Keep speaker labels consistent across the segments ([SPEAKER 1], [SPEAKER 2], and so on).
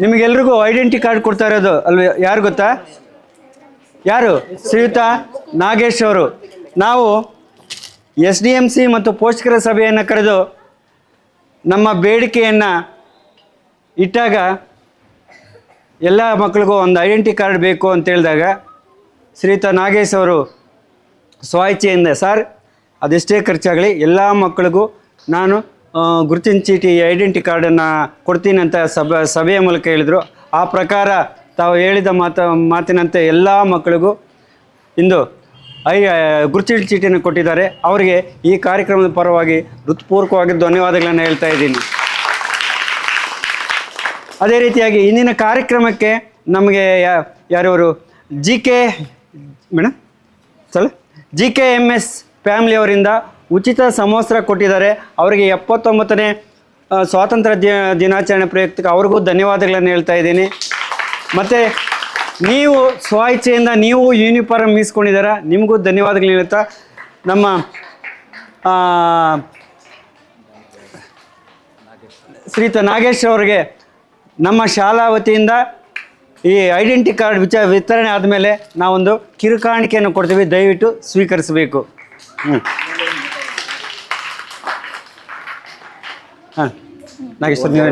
[SPEAKER 1] ನಿಮಗೆಲ್ರಿಗೂ identity card ಕೊಡ್ತಾ ಇರೋದು ಅಲ್ವ? ಯಾರು ಗೊತ್ತಾ? ಯಾರು? ಶ್ರೀಯುತ ನಾಗೇಶ್ ಅವರು. ನಾವು ಎಸ್ ಡಿ ಎಂ ಸಿ ಮತ್ತು ಪೋಷಕರ ಸಭೆಯನ್ನು ಕರೆದು ನಮ್ಮ ಬೇಡಿಕೆಯನ್ನು ಇಟ್ಟಾಗ ಎಲ್ಲ ಮಕ್ಕಳಿಗೂ ಒಂದು ಐಡೆಂಟಿ ಕಾರ್ಡ್ ಬೇಕು ಅಂತ ಹೇಳಿದಾಗ ಶ್ರೀಯುತ ನಾಗೇಶ್ ಅವರು ಸ್ವಇಚ್ಛೆಯಿಂದ ಸರ್, ಅದೆಷ್ಟೇ ಖರ್ಚಾಗಲಿ, ಎಲ್ಲ ಮಕ್ಕಳಿಗೂ ನಾನು ಗುರುತಿನ ಚೀಟಿ ಐಡೆಂಟಿ ಕಾರ್ಡನ್ನು ಕೊಡ್ತೀನಿ ಅಂತ ಸಭ, ಸಭೆಯ ಮೂಲಕ ಹೇಳಿದರು. ಆ ಪ್ರಕಾರ ತಾವು ಹೇಳಿದ ಮಾತ, ಮಾತಿನಂತೆ ಎಲ್ಲ ಮಕ್ಕಳಿಗೂ ಇಂದು ಐ ಗುರುತಿನ ಚೀಟಿಯನ್ನು ಕೊಟ್ಟಿದ್ದಾರೆ. ಅವರಿಗೆ ಈ ಕಾರ್ಯಕ್ರಮದ ಪರವಾಗಿ ಹೃತ್ಪೂರ್ವಕವಾಗಿ ಧನ್ಯವಾದಗಳನ್ನು ಹೇಳ್ತಾ ಇದ್ದೀನಿ. ಅದೇ ರೀತಿಯಾಗಿ ಇಂದಿನ ಕಾರ್ಯಕ್ರಮಕ್ಕೆ ನಮಗೆ ಯಾರವರು ಜಿ ಕೆ ಮೇಡಮ್ ಸಲ? ಜಿ ಕೆ ಎಂ ಎಸ್ ಫ್ಯಾಮ್ಲಿಯವರಿಂದ ಉಚಿತ ಸಮವಸ್ತ್ರ ಕೊಟ್ಟಿದ್ದಾರೆ. ಅವರಿಗೆ ಎಪ್ಪತ್ತೊಂಬತ್ತನೇ ಸ್ವಾತಂತ್ರ್ಯ ದಿನ ದಿನಾಚರಣೆ ಪ್ರಯುಕ್ತ ಅವ್ರಿಗೂ ಧನ್ಯವಾದಗಳನ್ನು ಹೇಳ್ತಾ ಇದ್ದೀನಿ. ಮತ್ತು ನೀವು ಸ್ವಇಚ್ಛೆಯಿಂದ ನೀವು ಯೂನಿಫಾರ್ಮ್ ಮೀಸ್ಕೊಂಡಿದ್ದೀರಾ, ನಿಮಗೂ ಧನ್ಯವಾದಗಳು ಹೇಳ್ತಾ ನಮ್ಮ ಶ್ರೀತ ನಾಗೇಶ್ ಅವರಿಗೆ ನಮ್ಮ ಶಾಲಾ ವತಿಯಿಂದ ಈ ಐಡೆಂಟಿ ಕಾರ್ಡ್ ವಿಚಾರ ವಿತರಣೆ ಆದಮೇಲೆ ನಾವೊಂದು ಕಿರುಕಾಣಿಕೆಯನ್ನು ಕೊಡ್ತೀವಿ. ದಯವಿಟ್ಟು ಸ್ವೀಕರಿಸಬೇಕು. ಹ್ಞೂ ಹಾಂ ನಾಗೇಶ್ ಸರ್ ನೀವೇ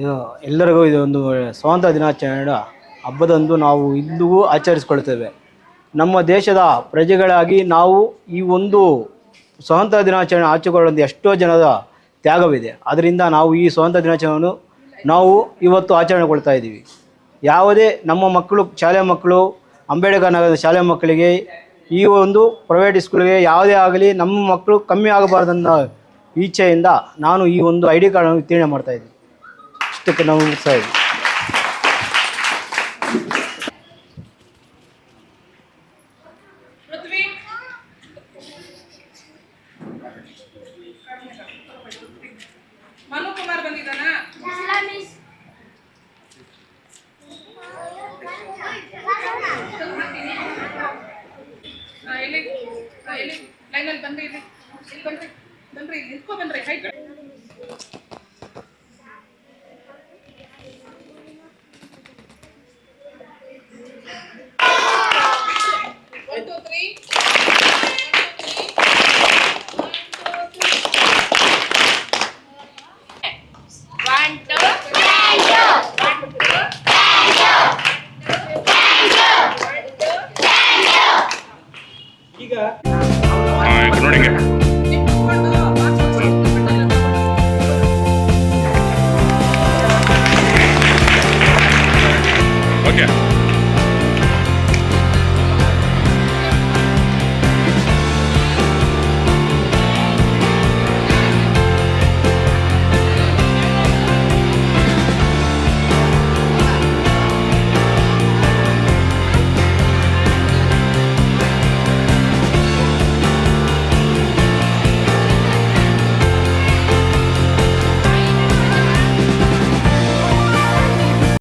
[SPEAKER 2] ಇದು ಎಲ್ಲರಿಗೂ ಇದೊಂದು ಸ್ವಾತಂತ್ರ್ಯ ದಿನಾಚರಣೆ ಹಬ್ಬದಂದು ನಾವು ಇಂದಿಗೂ ಆಚರಿಸ್ಕೊಳ್ತೇವೆ. ನಮ್ಮ ದೇಶದ ಪ್ರಜೆಗಳಾಗಿ ನಾವು ಈ ಒಂದು ಸ್ವಾತಂತ್ರ್ಯ ದಿನಾಚರಣೆ ಆಚರಿಕೊಳ್ಳಲು ಎಷ್ಟೋ ಜನದ ತ್ಯಾಗವಿದೆ. ಅದರಿಂದ ನಾವು ಈ ಸ್ವಾತಂತ್ರ್ಯ ದಿನಾಚರಣೆಯನ್ನು ನಾವು ಇವತ್ತು ಆಚರಣೆಗೊಳ್ತಾ ಇದ್ದೀವಿ. ಯಾವುದೇ ನಮ್ಮ ಮಕ್ಕಳು, ಶಾಲೆ ಮಕ್ಕಳು, ಅಂಬೇಡ್ಕರ್ ನಗರದ ಶಾಲೆ ಮಕ್ಕಳಿಗೆ, ಈ ಒಂದು ಪ್ರೈವೇಟ್ ಸ್ಕೂಲ್ಗೆ ಯಾವುದೇ ಆಗಲಿ ನಮ್ಮ ಮಕ್ಕಳು ಕಮ್ಮಿ ಆಗಬಾರ್ದನ್ನ ಇಚ್ಛೆಯಿಂದ ನಾನು ಈ ಒಂದು ಐ ಡಿ ಕಾರ್ಡನ್ನು ವಿತರಣೆ ಮಾಡ್ತಾ ಇದ್ದೀನಿ. ಇಷ್ಟಕ್ಕೆ ನಾವು ಮುಗಿಸ್ತಾ ಇದ್ದೀವಿ
[SPEAKER 3] ಬನ್ರಿ ಇಲ್ಲಿ ಬನ್ರಿ ನಿಂತ್ಕೊ ಬನ್ರಿ ಹೈಟ್